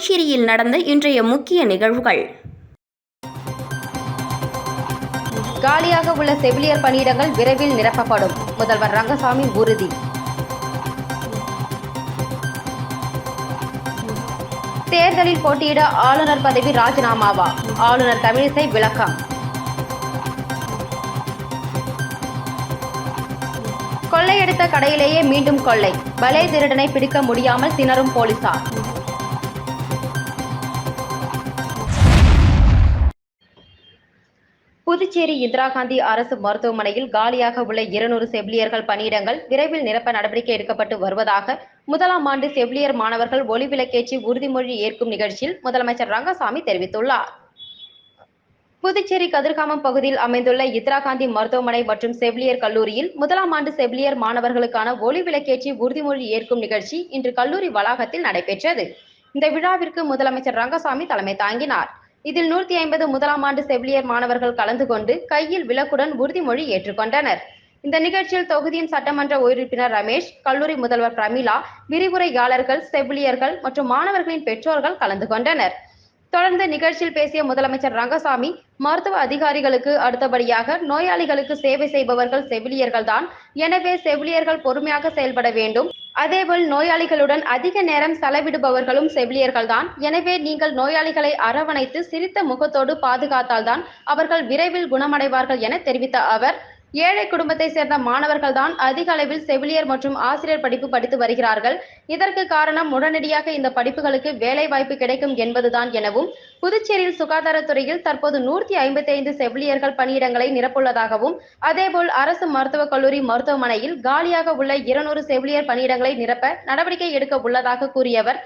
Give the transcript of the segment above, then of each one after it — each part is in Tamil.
புதுச்சேரியில் நடந்த இன்றைய முக்கிய நிகழ்வுகள். காலியாக உள்ள செவிலியர் பணியிடங்கள் விரைவில் நிரப்பப்படும். முதல்வர் ரங்கசாமி உறுதி. தேர்தலில் போட்டியிட ஆளுநர் பதவி ராஜினாமாவா? ஆளுநர் தமிழிசை விளக்கம். கொள்ளையடித்த கடையிலேயே மீண்டும் கொள்ளை. பலே திருடனை பிடிக்க முடியாமல் திணறும் போலீசார். புதுச்சேரி இந்திரா காந்தி அரசு மருத்துவமனையில் காலியாக உள்ள இருநூறு செவிலியர்கள் பணியிடங்கள் விரைவில் நிரப்ப நடவடிக்கை எடுக்கப்பட்டு வருவதாக முதலாம் ஆண்டு செவிலியர் மாணவர்கள் ஒளிவிளக்கேற்றி உறுதிமொழி ஏற்கும் நிகழ்ச்சியில் முதலமைச்சர் ரங்கசாமி தெரிவித்துள்ளார். புதுச்சேரி கதிர்காமம் பகுதியில் அமைந்துள்ள இந்திரா காந்தி மருத்துவமனை மற்றும் செவிலியர் கல்லூரியில் முதலாம் ஆண்டு செவிலியர் மாணவர்களுக்கான ஒளி விளக்கேற்றி உறுதிமொழி ஏற்கும் நிகழ்ச்சி இன்று கல்லூரி வளாகத்தில் நடைபெற்றது. இந்த விழாவிற்கு முதலமைச்சர் ரங்கசாமி தலைமை தாங்கினார். இதில் நூற்றி ஐம்பது முதலாம் ஆண்டு செவிலியர் மாணவர்கள் கலந்து கொண்டு கையில் விளக்குடன் உறுதிமொழி ஏற்றுக்கொண்டனர். இந்த நிகழ்ச்சியில் தொகுதியின் சட்டமன்ற உறுப்பினர் ரமேஷ் கல்லூரி முதல்வர் பிரமிளா விரிவுரையாளர்கள் செவிலியர்கள் மற்றும் மாணவர்களின் பெற்றோர்கள் கலந்து கொண்டனர். தொடர்ந்து நிகழ்ச்சியில் பேசிய முதலமைச்சர் ரங்கசாமி மருத்துவ அதிகாரிகளுக்கு அடுத்தபடியாக நோயாளிகளுக்கு சேவை செய்பவர்கள் செவிலியர்கள் தான் எனவே செவிலியர்கள் பொறுமையாக செயல்பட வேண்டும். அதேபோல் நோயாளிகளுடன் அதிக நேரம் செலவிடுபவர்களும் செவிலியர்கள் தான் எனவே நீங்கள் நோயாளிகளை அரவணைத்து சிரித்த முகத்தோடு பாதுகாத்தால்தான் அவர்கள் விரைவில் குணமடைவார்கள் என தெரிவித்த அவர் ஏழை குடும்பத்தை சேர்ந்த மாணவர்கள் தான் அதிக அளவில் செவிலியர் மற்றும் ஆசிரியர் படிப்பு படித்து வருகிறார்கள். இதற்கு காரணம் உடனடியாக இந்த படிப்புகளுக்கு வேலை வாய்ப்பு கிடைக்கும் என்பதுதான் எனவும் புதுச்சேரியில் சுகாதாரத்துறையில் தற்போது நூற்றி ஐம்பத்தி ஐந்து செவிலியர்கள் பணியிடங்களை நிரப்புள்ளதாகவும் அதேபோல் அரசு மருத்துவக் கல்லூரி மருத்துவமனையில் காலியாக உள்ள இருநூறு செவிலியர் பணியிடங்களை நிரப்ப நடவடிக்கை எடுக்க உள்ளதாக கூறியவர்.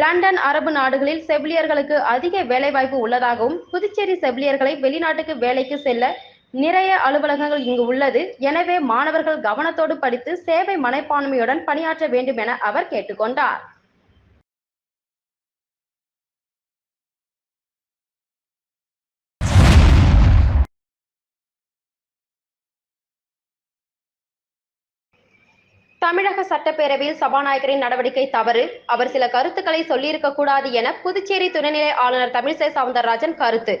லண்டன் அரபு நாடுகளில் செவிலியர்களுக்கு அதிக வேலைவாய்ப்பு உள்ளதாகவும் புதுச்சேரி செவிலியர்களை வெளிநாட்டுக்கு வேலைக்கு செல்ல நிறைய அலுவலகங்கள் இங்கு உள்ளது. எனவே மாணவர்கள் கவனத்தோடு படித்து சேவை மனப்பான்மையுடன் பணியாற்ற வேண்டும் என அவர் கேட்டுக்கொண்டார். தமிழக சட்டப்பேரவையில் சபாநாயகரின் நடவடிக்கை தவறு. அவர் சில கருத்துக்களை சொல்லியிருக்க கூடாது என புதுச்சேரி துணைநிலை ஆளுநர் தமிழிசை சவுந்தரராஜன் கருத்து.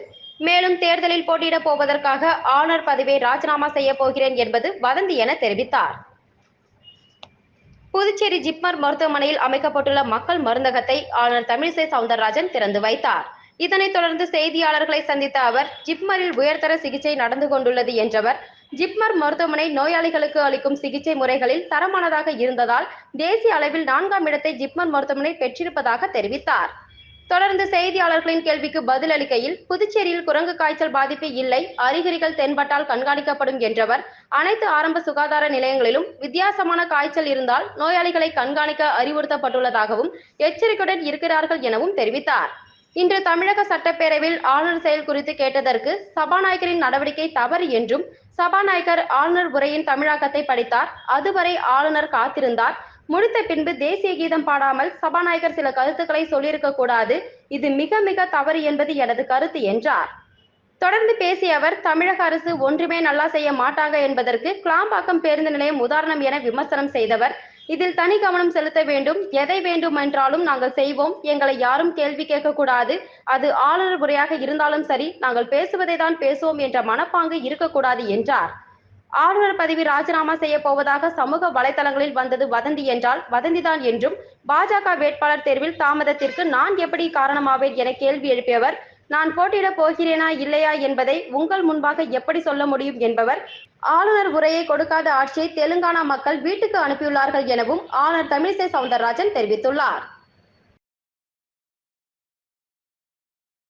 மேலும் தேர்தலில் போட்டியிடப் போவதற்காக ஆளுநர் பதவியை ராஜினாமா செய்ய போகிறேன் என்பது வதந்தி என தெரிவித்தார். புதுச்சேரி ஜிப்மர் மருத்துவமனையில் அமைக்கப்பட்டுள்ள மக்கள் மருந்தகத்தை ஆளுநர் தமிழிசை சவுந்தரராஜன் திறந்து வைத்தார். இதனைத் தொடர்ந்து செய்தியாளர்களை சந்தித்த அவர் ஜிப்மரில் உயர்தர சிகிச்சை நடந்து கொண்டுள்ளது என்றவர் ஜிப்மர் மருத்துவமனை நோயாளிகளுக்கு அளிக்கும் சிகிச்சை முறைகளில் தரமானதாக இருந்ததால் தேசிய அளவில் நான்காம் இடத்தை ஜிப்மர் மருத்துவமனை பெற்றிருப்பதாக தெரிவித்தார். தொடர்ந்து செய்தியாளர்களின் கேள்விக்கு பதிலளிக்கையில் புதுச்சேரியில் குரங்கு காய்ச்சல் பாதிப்பு இல்லை அறிகுறிகள் தென்பட்டால் கண்காணிக்கப்படும் என்றவர். அனைத்து ஆரம்ப சுகாதார நிலையங்களிலும் வித்தியாசமான காய்ச்சல் இருந்தால் நோயாளிகளை கண்காணிக்க அறிவுறுத்தப்பட்டுள்ளதாகவும் எச்சரிக்கையுடன் இருக்கிறார்கள் எனவும் தெரிவித்தார். இன்று தமிழக சட்டப்பேரவையில் ஆளுநர் செயல் குறித்து கேட்டதற்கு சபாநாயகரின் நடவடிக்கை தவறு என்றும் சபாநாயகர் ஆளுநர் உரையின் தமிழாக்கத்தை படித்தார். அதுவரை ஆளுநர் காத்திருந்தார். முடித்த பின்பு தேசிய கீதம் பாடாமல் சபாநாயகர் சில கருத்துக்களை சொல்லியிருக்க கூடாது. இது மிக மிக தவறு என்பது எனது கருத்து என்றார். தொடர்ந்து பேசிய அவர் தமிழக அரசு ஒன்றுமே நல்லா செய்ய மாட்டாங்க என்பதற்கு கிளாம்பாக்கம் பேருந்து நிலையம் உதாரணம் என விமர்சனம் செய்தவர். இதில் தனி கவனம் செலுத்த வேண்டும். எதை வேண்டும் என்றாலும் நாங்கள் செய்வோம். எங்களை யாரும் கேள்வி கேட்கக்கூடாது அது ஆளுநர் உரையாக இருந்தாலும் சரி நாங்கள் பேசுவதை தான் பேசுவோம் என்ற மனப்பாங்கு இருக்கக்கூடாது என்றார். ஆளுநர் பதவி ராஜினாமா செய்ய போவதாக சமூக வலைதளங்களில் வந்தது வதந்தி என்றால் வதந்திதான் என்றும் பாஜக வேட்பாளர் தேர்வில் தாமதத்திற்கு நான் எப்படி காரணமாவேன் என கேள்வி எழுப்பியவர் நான் போட்டியிடப் போகிறேனா இல்லையா என்பதை உங்கள் முன்பாக எப்படி சொல்ல முடியும் என்பவர் ஆளுநர் உரையை கொடுக்காத ஆட்சியை தெலுங்கானா மக்கள் வீட்டுக்கு அனுப்பியுள்ளார்கள் எனவும் ஆளுநர் தமிழிசை சவுந்தரராஜன் தெரிவித்துள்ளார்.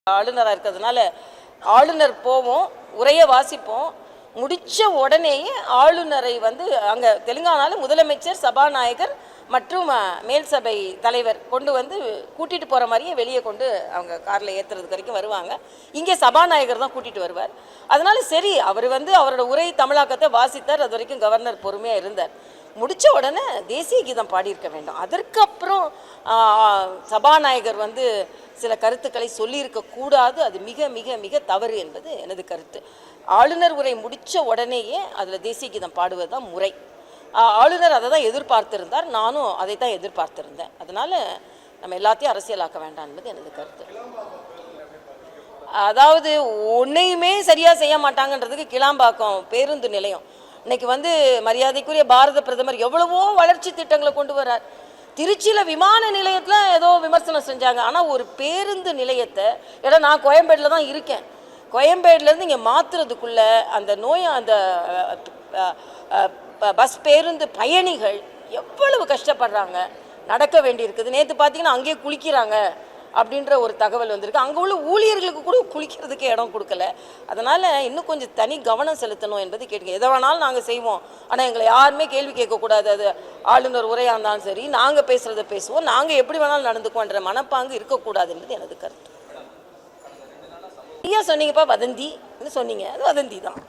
ஆளுநராக இருக்கிறதுனால ஆளுநர் போவோம் உரையை வாசிப்போம் முடித்த உடனேயே ஆளுநரை வந்து அங்கே தெலுங்கானாவில் முதலமைச்சர் சபாநாயகர் மற்றும் மேல் சபை தலைவர் கொண்டு வந்து கூட்டிகிட்டு போகிற மாதிரியே வெளியே கொண்டு அவங்க காரில் ஏற்றுறதுக்கு வரைக்கும் வருவாங்க. இங்கே சபாநாயகர் தான் கூட்டிகிட்டு வருவார். அதனால சரி அவர் வந்து அவரோட உரை தமிழாக்கத்தை வாசித்தார். அது வரைக்கும் கவர்னர் பொறுமையாக இருந்தார். முடித்த உடனே தேசிய கீதம் பாடியிருக்க வேண்டும். அதற்கப்புறம் சபாநாயகர் வந்து சில கருத்துக்களை சொல்லியிருக்க கூடாது. அது மிக மிக மிக தவறு என்பது எனது கருத்து. ஆளுநர் உரை முடித்த உடனேயே அதில் தேசிய கீதம் பாடுவது தான் முறை ஆளுநர் அதை தான் எதிர்பார்த்திருந்தார். நானும் அதை தான் எதிர்பார்த்திருந்தேன். அதனால் நம்ம எல்லாத்தையும் அரசியலாக்க வேண்டாம் என்பது எனது கருத்து. அதாவது ஒன்றையுமே சரியாக செய்ய மாட்டாங்கன்றதுக்கு கிளாம்பாக்கம் பேருந்து நிலையம். இன்னைக்கு வந்து மரியாதைக்குரிய பாரத பிரதமர் எவ்வளவோ வளர்ச்சி திட்டங்களை கொண்டு வரார் திருச்சியில் விமான நிலையத்தில் ஏதோ விமர்சனம் செஞ்சாங்க. ஆனால் ஒரு பேருந்து நிலையத்தை ஏன்னா நான் கோயம்பேடில் தான் இருக்கேன். கோயம்பேடுலேருந்து இங்கே மாற்றுறதுக்குள்ளே அந்த நோய் அந்த ப- பஸ் பேருந்து பயணிகள் எவ்வளவு கஷ்டப்படுறாங்க. நடக்க வேண்டியிருக்குது. நேற்று பார்த்தீங்கன்னா அங்கேயே குளிக்கிறாங்க. அப்படின்ற ஒரு தகவல் வந்திருக்கு. அங்கே உள்ள ஊழியர்களுக்கு கூட குளிக்கிறதுக்கு இடம் கொடுக்கல. அதனால் இன்னும் கொஞ்சம் தனி கவனம் செலுத்தணும் என்பது கேட்டுங்க எதை வேணாலும் நாங்கள் செய்வோம். ஆனால் எங்களை யாருமே கேள்வி கேட்கக்கூடாது. அது ஆளுநர் உரையாக இருந்தாலும் சரி நாங்கள் பேசுகிறத பேசுவோம். நாங்கள் எப்படி வேணாலும் நடந்துக்குவோன்ற மனப்பாங்கு இருக்கக்கூடாது என்பது எனது கருத்து. ஐயா சொன்னீங்கப்பா வதந்தி. சொன்னீங்க? அது வதந்தி தான்.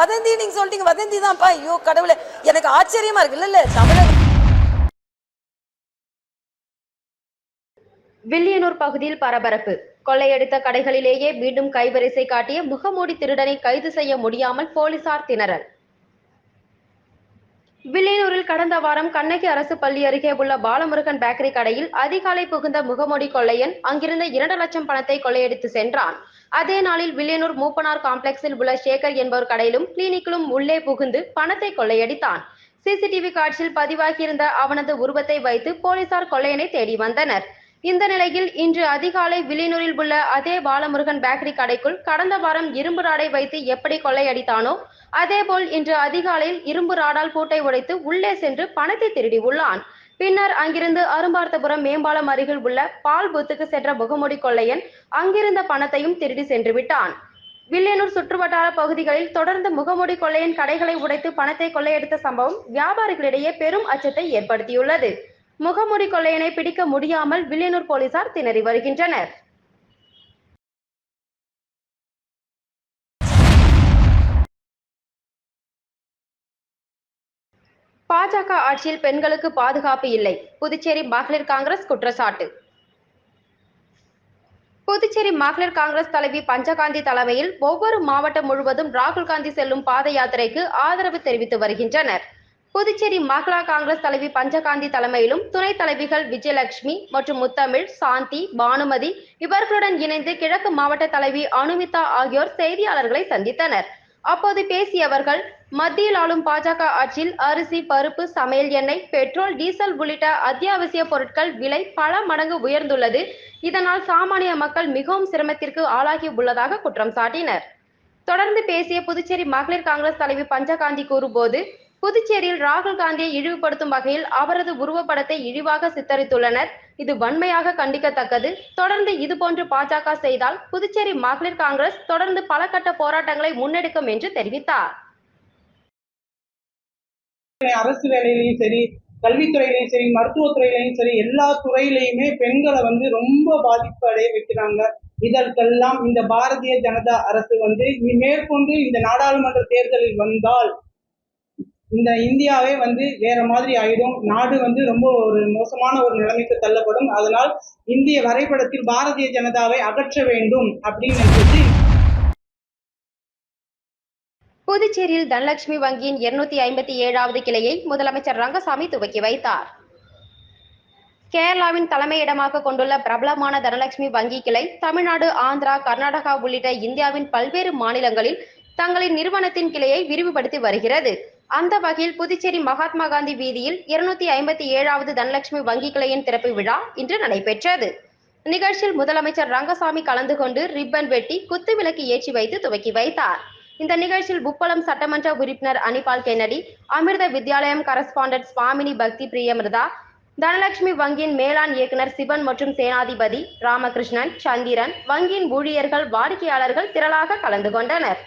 வதந்தி நீங்க சொல்லிட்டீங்க. வதந்தி தான்ப்பா ஐயோ கடவுளை. எனக்கு ஆச்சரியமா இருக்கு. இல்ல இல்ல தமிழக வில்லியனூர் பகுதியில் பரபரப்பு. கொள்ளையடித்த கடைகளிலேயே மீண்டும் கைவரிசை காட்டிய முகமூடி திருடனை கைது செய்ய முடியாமல் போலீசார் திணறல். வில்லியனூரில் கடந்த வாரம் கண்ணகி அரசு பள்ளி அருகே உள்ள பாலமுருகன் பேக்கரி கடையில் அதிகாலை புகுந்த முகமூடி கொள்ளையன் அங்கிருந்த இரண்டு லட்சம் பணத்தை கொள்ளையடித்து சென்றான். அதே நாளில் வில்லியனூர் மூப்பனார் காம்ப்ளெக்ஸில் உள்ள சேகர் என்பவர் கடையிலும் கிளினிக்கிலும் உள்ளே புகுந்து பணத்தை கொள்ளையடித்தான். சிசிடிவி காட்சியில் பதிவாகியிருந்த அவனது உருவத்தை வைத்து போலீசார் கொள்ளையனை தேடி வந்தனர். இந்த நிலையில் இன்று அதிகாலை வில்லியனூரில் உள்ள அதே பாலமுருகன் பேக்கரி கடைக்குள் கடந்த வாரம் இரும்பு ராடை வைத்து எப்படி கொள்ளையடித்தானோ அதேபோல் இன்று அதிகாலையில் இரும்பு ராடால் பூட்டை உடைத்து உள்ளே சென்று பணத்தை திருடி உள்ளான். பின்னர் அங்கிருந்து அரும்பார்த்தபுரம் மேம்பாலம் அருகில் உள்ள பால் பூத்துக்கு சென்ற முகமூடி கொள்ளையன் அங்கிருந்த பணத்தையும் திருடி சென்று விட்டான். வில்லியனூர் சுற்றுவட்டார பகுதிகளில் தொடர்ந்து முகமூடி கொள்ளையின் கடைகளை உடைத்து பணத்தை கொள்ளையடித்த சம்பவம் வியாபாரிகளிடையே பெரும் அச்சத்தை ஏற்படுத்தியுள்ளது. முகமூடி கொள்ளையனை பிடிக்க முடியாமல் வில்லியனூர் போலீசார் திணறி வருகின்றனர். பாஜக ஆட்சியில் பெண்களுக்கு பாதுகாப்பு இல்லை. புதுச்சேரி மகளிர் காங்கிரஸ் குற்றச்சாட்டு. புதுச்சேரி மகளிர் காங்கிரஸ் தலைவி பஞ்சகாந்தி தலைமையில் ஒவ்வொரு மாவட்டம் முழுவதும் ராகுல் காந்தி செல்லும் பாத யாத்திரைக்கு ஆதரவு தெரிவித்து வருகின்றனர். புதுச்சேரி மகளா காங்கிரஸ் தலைவி பஞ்சகாந்தி தலைமையிலும் துணைத் தலைவிகள் விஜயலட்சுமி மற்றும் முத்தமிழ் சாந்தி பானுமதி இவர்களுடன் இணைந்து கிழக்கு மாவட்ட தலைவி அனுமிதா ஆகியோர் செய்தியாளர்களை சந்தித்தனர். அப்போது பேசிய அவர்கள் மத்தியில் ஆளும் பாஜக ஆட்சியில் அரிசி பருப்பு சமையல் எண்ணெய் பெட்ரோல் டீசல் உள்ளிட்ட அத்தியாவசிய பொருட்கள் விலை பல மடங்கு உயர்ந்துள்ளது. இதனால் சாமானிய மக்கள் மிகவும் சிரமத்திற்கு ஆளாகி உள்ளதாக குற்றம் சாட்டினர். தொடர்ந்து பேசிய புதுச்சேரி மகளிர் காங்கிரஸ் தலைவி பஞ்சகாந்தி கூறும்போது புதுச்சேரியில் ராகுல் காந்தியை இழிவுபடுத்தும் வகையில் அவரது உருவப்படத்தை இழிவாக சித்தரித்துள்ளனர். இது வன்மையாக கண்டிக்கத்தக்கது. தொடர்ந்து இதுபோன்று பாஜக செய்தால் புதுச்சேரி மகளிர் காங்கிரஸ் தொடர்ந்து பல கட்ட போராட்டங்களை முன்னெடுக்கும் என்று தெரிவித்தார். அரசு வேலையிலையும் சரி கல்வித்துறையிலையும் சரி மருத்துவத்துறையிலையும் சரி எல்லா துறையிலையுமே பெண்களை வந்து ரொம்ப பாதிப்பு அடைய வைக்கிறாங்க. இதற்கெல்லாம் இந்த பாரதிய ஜனதா அரசு வந்து மேற்கொண்டு இந்த நாடாளுமன்ற தேர்தலில் வந்தால் இந்த இந்தியாவே வந்து வேற மாதிரி ஆயிடும். நாடு வந்து ரொம்ப ஒரு மோசமான ஒரு நிலைமைக்கு தள்ளப்படும். அதனால் இந்திய வரைபடத்தில் பாரதிய ஜனதாவை அகற்ற வேண்டும் அப்படின்னு சொல்லி புதுச்சேரியில் தனலட்சுமி வங்கியின் இருநூத்தி ஐம்பத்தி ஏழாவது கிளையை முதலமைச்சர் ரங்கசாமி துவக்கி வைத்தார். கேரளாவின் தலைமையிடமாக கொண்டுள்ள பிரபலமான தனலட்சுமி வங்கி கிளை தமிழ்நாடு ஆந்திரா கர்நாடகா உள்ளிட்ட இந்தியாவின் பல்வேறு மாநிலங்களில் தங்களின் நிறுவனத்தின் கிளையை விரிவுபடுத்தி வருகிறது. அந்த வகையில் புதுச்சேரி மகாத்மா காந்தி வீதியில் இருநூத்தி ஐம்பத்தி ஏழாவது தனலட்சுமி வங்கி கிளையின் திறப்பு விழா இன்று நடைபெற்றது. நிகழ்ச்சியில் முதலமைச்சர் ரங்கசாமி கலந்து கொண்டு ரிப்பன் வெட்டி குத்து விளக்கு ஏற்றி வைத்து துவக்கி வைத்தார். இந்த நிகழ்ச்சியில் புப்பளம் சட்டமன்ற உறுப்பினர் அனிபால் கென்னடி அமிர்த வித்யாலயம் கரஸ்பாண்டன்ட் சுவாமினி பக்தி பிரியமிருதா தனலட்சுமி வங்கியின் மேலாண் இயக்குனர் சிவன் மற்றும் சேனாதிபதி ராமகிருஷ்ணன் சந்திரன் வங்கியின் ஊழியர்கள் வாடிக்கையாளர்கள் திரளாக கலந்து கொண்டனர்.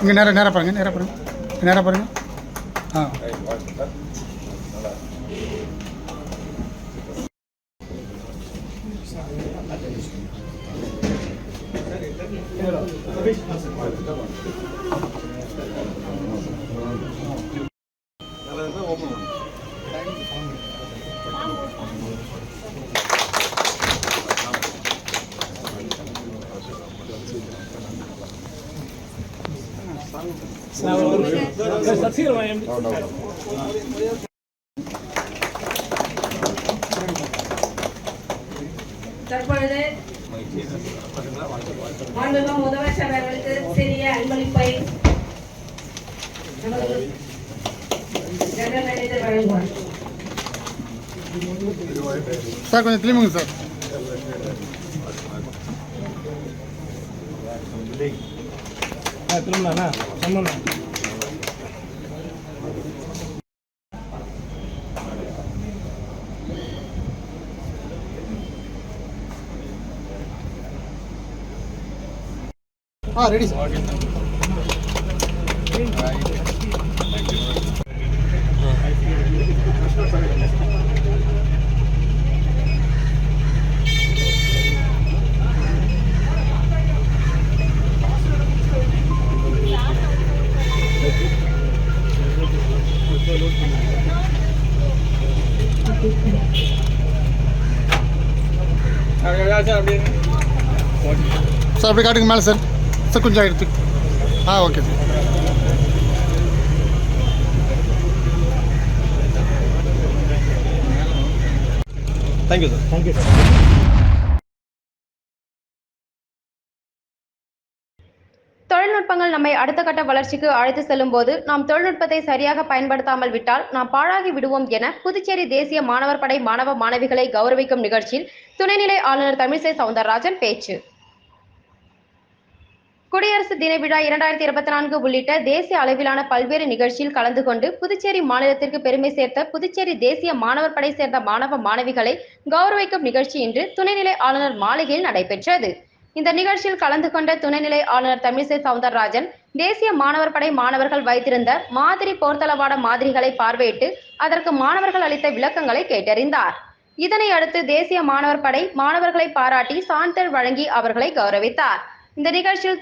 இங்கே நேரம் நேராக பாருங்கள் நேராக பாருங்கள் நேராக பாருங்கள் ஆ Thank you. தற்பொழுது மாண்புமிகு முதலமைச்சர் அவர்களுக்கு சிறிய அன்பளிப்பை நமது ஜெனரல் மேனேஜர் வழங்குவார். சார் கொஞ்சம் திரும்புங்க சார். திரும்பினா சொன்னா ஆ ரெடி சார் சார் அப்படி காட்டுங்க மேலே சார் சார் கொஞ்சம் எடுத்து ஆ okay sir thank you sir thank you sir தொழில்நுட்பங்கள் நம்மை அடுத்த கட்ட வளர்ச்சிக்கு அழைத்து செல்லும் போது நாம் தொழில்நுட்பத்தை சரியாக பயன்படுத்தாமல் விட்டால் நாம் பாழாகி விடுவோம் என புதுச்சேரி தேசிய மாணவர் படை மாணவ மாணவிகளை கௌரவிக்கும் நிகழ்ச்சியில் துணைநிலை ஆளுநர் தமிழிசை சவுந்தரராஜன் பேச்சு. குடியரசு தின விழா இரண்டாயிரத்தி இருபத்தி நான்கு உள்ளிட்ட தேசிய அளவிலான பல்வேறு நிகழ்ச்சியில் கலந்து கொண்டு புதுச்சேரி மாநிலத்திற்கு பெருமை சேர்த்த புதுச்சேரி தேசிய மாணவர் படை சேர்ந்த மாணவ மாணவிகளை கௌரவிக்கும் நிகழ்ச்சி இன்று துணைநிலை ஆளுநர் மாளிகையில் நடைபெற்றது. இந்த நிகழ்ச்சியில் கலந்து கொண்ட துணைநிலை ஆளுநர் தமிழிசை சவுந்தரராஜன் தேசிய மாணவர் படை மாணவர்கள் வைத்திருந்த மாதிரி போர்த்தளவாட மாதிரிகளை பார்வையிட்டு அதற்கு மாணவர்கள் அளித்த விளக்கங்களை கேட்டறிந்தார். இதனை அடுத்து தேசிய மாணவர் படை மாணவர்களை பாராட்டி சான்றிதழ் வழங்கி அவர்களை கௌரவித்தார். இந்த நிகழ்ச்சியில்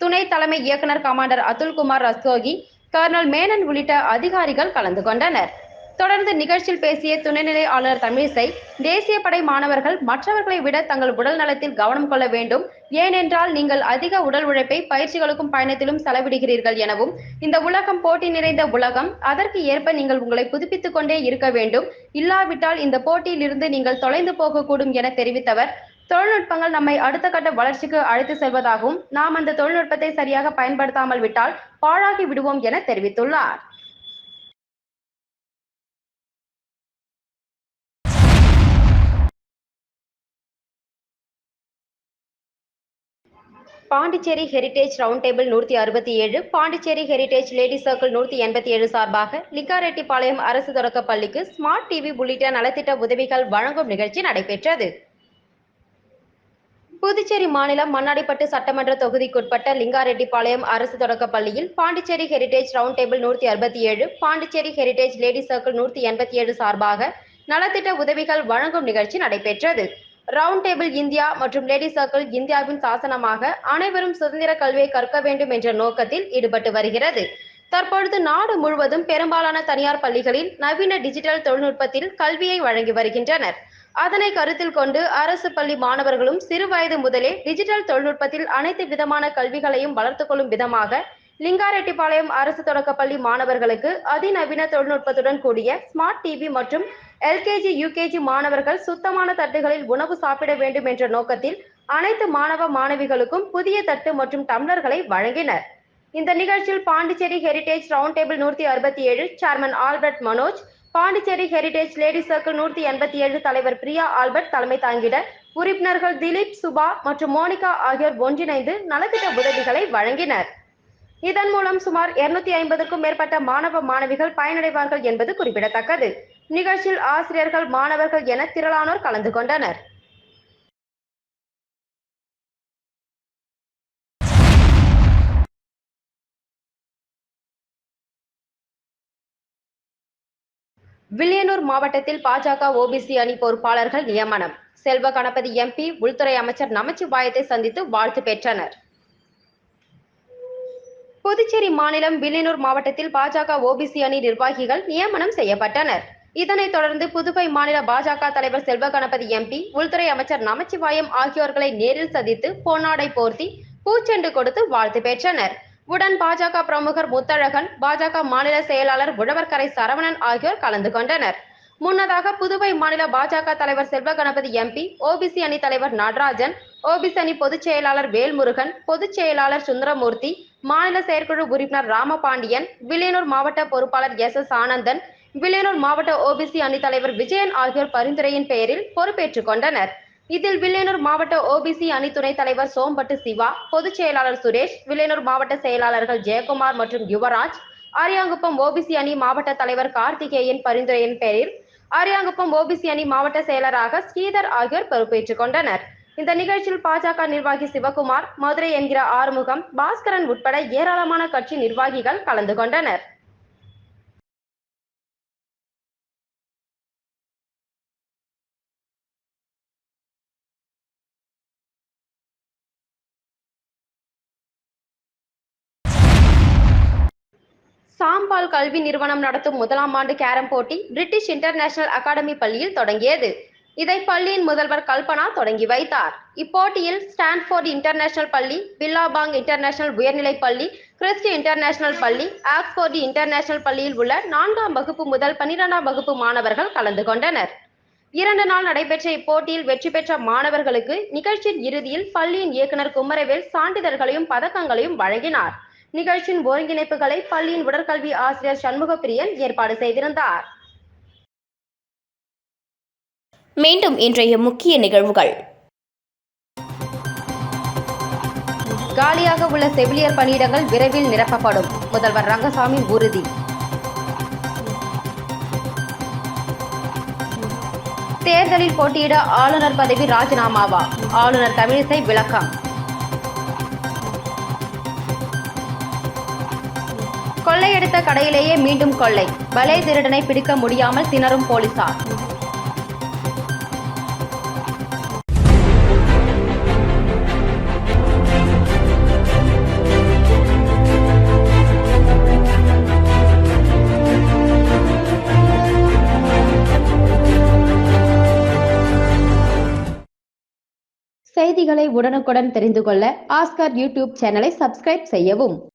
துணை தலைமை இயக்குனர் கமாண்டர் அதுல்குமார் ரஸ்தோகி கர்னல் மேனன் உள்ளிட்ட அதிகாரிகள் கலந்து கொண்டனர். தொடர்ந்து நிகழ்ச்சியில் பேசிய துணைநிலை ஆளுநர் தமிழிசை தேசிய படை மாணவர்கள் மற்றவர்களை விட தங்கள் உடல் நலத்தில் கவனம் கொள்ள வேண்டும். ஏனென்றால் நீங்கள் அதிக உடல் உழைப்பை பயிற்சிகளுக்கும் பயணத்திலும் செலவிடுகிறீர்கள் எனவும் இந்த உலகம் போட்டி நிறைந்த உலகம் அதற்கு ஏற்ப நீங்கள் உங்களை புதுப்பித்துக் கொண்டே இருக்க வேண்டும். இல்லாவிட்டால் இந்த போட்டியில் இருந்து நீங்கள் தொலைந்து போகக்கூடும் என தெரிவித்தவர் தொழில்நுட்பங்கள் நம்மை அடுத்த கட்ட வளர்ச்சிக்கு அழைத்து செல்வதாகவும் நாம் அந்த தொழில்நுட்பத்தை சரியாக பயன்படுத்தாமல் விட்டால் பாழாகி விடுவோம் என தெரிவித்துள்ளார். பாண்டிச்சேரி ஹெரிடேஜ் ரவுண்ட் டேபிள் நூற்றி அறுபத்தி ஏழு பாண்டிச்சேரி ஹெரிடேஜ் லேடி சர்க்கிள் நூற்றி எண்பத்தி ஏழு சார்பாக லிங்காரெட்டிப்பாளையம் அரசு தொடக்க பள்ளிக்கு ஸ்மார்ட் டிவி உள்ளிட்ட நலத்திட்ட உதவிகள் வழங்கும் நிகழ்ச்சி நடைபெற்றது. புதுச்சேரி மாநிலம் மண்ணாடிப்பட்டு சட்டமன்ற தொகுதிக்குட்பட்ட லிங்காரெட்டிப்பாளையம் அரசு தொடக்கப் பள்ளியில் பாண்டிச்சேரி ஹெரிடேஜ் ரவுண்ட் டேபிள் நூற்றி அறுபத்தி ஏழு பாண்டிச்சேரி ஹெரிடேஜ் லேடி சர்க்கிள் நூற்றி எண்பத்தி ஏழு சார்பாக நலத்திட்ட உதவிகள் வழங்கும் நிகழ்ச்சி நடைபெற்றது. ரவுண்ட் டேபிள் இந்தியா மற்றும் லேடி சர்க்கிள் இந்தியாவின் சாசனமாக அனைவரும் சுதந்திர கல்வியை கற்க வேண்டும் என்ற நோக்கத்தில் ஈடுபட்டு வருகிறது. தற்பொழுது நாடு முழுவதும் பெரும்பாலான தனியார் பள்ளிகளில் நவீன டிஜிட்டல் தொழில்நுட்பத்தில் கல்வியை வழங்கி வருகின்றனர். அதனை கருத்தில் கொண்டு அரசு பள்ளி மாணவர்களும் சிறு வயது முதலே டிஜிட்டல் தொழில்நுட்பத்தில் அனைத்து விதமான கல்விகளையும் வளர்த்துக் கொள்ளும் விதமாக லிங்காரெட்டிப்பாளையம் அரசு தொடக்கப் பள்ளி மாணவர்களுக்கு அதிநவீன தொழில்நுட்பத்துடன் கூடிய ஸ்மார்ட் டிவி மற்றும் எல்கேஜி யூகேஜி மாணவர்கள் சுத்தமான தட்டுகளில் உணவு சாப்பிட வேண்டும் என்ற நோக்கத்தில் அனைத்து மாணவ மாணவிகளுக்கும் புதிய தட்டு மற்றும் டம்ளர்களை வழங்கினர். இந்த நிகழ்ச்சியில் பாண்டிச்சேரி ஹெரிடேஜ் ரவுண்ட் டேபிள் நூற்றி அறுபத்தி ஏழு chairman Albert Manoj Pondicherry heritage lady circle நூற்றி எண்பத்தி ஏழு தலைவர் பிரியா ஆல்பர்ட் தலைமை தாங்கிட உறுப்பினர்கள் திலீப் சுபா மற்றும் மோனிகா ஆகியோர் ஒன்றிணைந்து நலத்திட்ட உதவிகளை வழங்கினர். இதன் மூலம் சுமார் இருநூத்தி ஐம்பதுக்கும் மேற்பட்ட மாணவ மாணவிகள் பயனடைவார்கள் என்பது குறிப்பிடத்தக்கது. நிகழ்ச்சியில் ஆசிரியர்கள் மாணவர்கள் என திரளானோர் கலந்து கொண்டனர். வில்லியனூர் மாவட்டத்தில் பாஜக ஓபிசி அணி பொறுப்பாளர்கள் நியமனம். செல்வ கணபதி எம்பி உள்துறை அமைச்சர் நமச்சிவாயத்தை சந்தித்து வாழ்த்து பெற்றனர். புதுச்சேரி மாநிலம் வில்லியனூர் மாவட்டத்தில் பாஜக ஓபிசி அணி நிர்வாகிகள் நியமனம் செய்யப்பட்டனர். இதனைத் தொடர்ந்து புதுவை மாநில பாஜக தலைவர் செல்வ கணபதி எம்பி உள்துறை அமைச்சர் நமச்சிவாயம் ஆகியோர்களை நேரில் சந்தித்து பொன்னாடை போர்த்தி பூச்செண்டு கொடுத்து வாழ்த்து பெற்றனர். உடன் பாஜக பிரமுகர் முத்தழகன் பாஜக மாநில செயலாளர் உழவர்கரை சரவணன் ஆகியோர் கலந்து கொண்டனர். முன்னதாக புதுவை மாநில பாஜக தலைவர் செல்வ கணபதி எம்பி ஓபிசி அணி தலைவர் நடராஜன் ஓபிசி அணி பொதுச் செயலாளர் வேல்முருகன் பொதுச் செயலாளர் சுந்தரமூர்த்தி மாநில செயற்குழு உறுப்பினர் ராமபாண்டியன் வில்லியனூர் மாவட்ட பொறுப்பாளர் எஸ் எஸ் ஆனந்தன் வில்லியனூர் மாவட்ட ஓபிசி அணி தலைவர் விஜயன் ஆகியோர் பரிந்துரையின் பெயரில் பொறுப்பேற்றுக் கொண்டனர். இதில் வில்லியனூர் மாவட்ட ஓபிசி அணி துணைத் தலைவர் சோம்பட்டு சிவா பொதுச் செயலாளர் சுரேஷ் வில்லியனூர் மாவட்ட செயலாளர்கள் ஜெயக்குமார் மற்றும் யுவராஜ் அரியாங்குப்பம் ஓபிசி அணி மாவட்ட தலைவர் கார்த்திகேயன் பரிந்துரையின் பேரில் அரியாங்குப்பம் ஓபிசி அணி மாவட்ட செயலராக ஸ்ரீதர் ஆகியோர் பொறுப்பேற்றுக் கொண்டனர். இந்த நிகழ்ச்சியில் பாஜக நிர்வாகி சிவகுமார் மதுரை என்கிற ஆறுமுகம் பாஸ்கரன் உட்பட ஏராளமான கட்சி நிர்வாகிகள் கலந்து கொண்டனர். சாம்பால் கல்வி நிறுவனம் நடத்தும் முதலாம் ஆண்டு கேரம் போட்டி பிரிட்டிஷ் இன்டர்நேஷனல் அகாடமி பள்ளியில் தொடங்கியது. இதை பள்ளியின் முதல்வர் கல்பனா தொடங்கி வைத்தார். இப்போட்டியில் ஸ்டான்ஃபோர்ட் இன்டர்நேஷனல் பள்ளி பில்லாபாங் இன்டர்நேஷனல் உயர்நிலைப் பள்ளி கிறிஸ்டி இன்டர்நேஷனல் பள்ளி ஆக்ஸ்போர்ட் இன்டர்நேஷனல் பள்ளியில் உள்ள நான்காம் வகுப்பு முதல் பன்னிரெண்டாம் வகுப்பு மாணவர்கள் கலந்து கொண்டனர். இரண்டு நாள் நடைபெற்ற இப்போட்டியில் வெற்றி பெற்ற மாணவர்களுக்கு நிகழ்ச்சியின் இறுதியில் பள்ளியின் இயக்குனர் குமரவேல் சான்றிதழ்களையும் பதக்கங்களையும் வழங்கினார். நிகழ்ச்சியின் ஒருங்கிணைப்புகளை பள்ளியின் உடற்கல்வி ஆசிரியர் சண்முகப்பிரியன் ஏற்பாடு செய்திருந்தார். மீண்டும் இன்றைய முக்கிய நிகழ்வுகள். காலியாக உள்ள செவிலியர் பணியிடங்கள் விரைவில் நிரப்பப்படும். முதல்வர் ரங்கசாமி உறுதி. தேர்தலில் போட்டியிட ஆளுநர் பதவி ராஜினாமாவா? ஆளுநர் தமிழிசை விளக்கம். கொள்ளையடித்த கடையிலேயே மீண்டும் கொள்ளை. பலே திருடனை பிடிக்க முடியாமல் திணறும் போலீசார். செய்திகளை உடனுக்குடன் தெரிந்து கொள்ள ஆஸ்கர் யூடியூப் சேனலை சப்ஸ்கிரைப் செய்யவும்.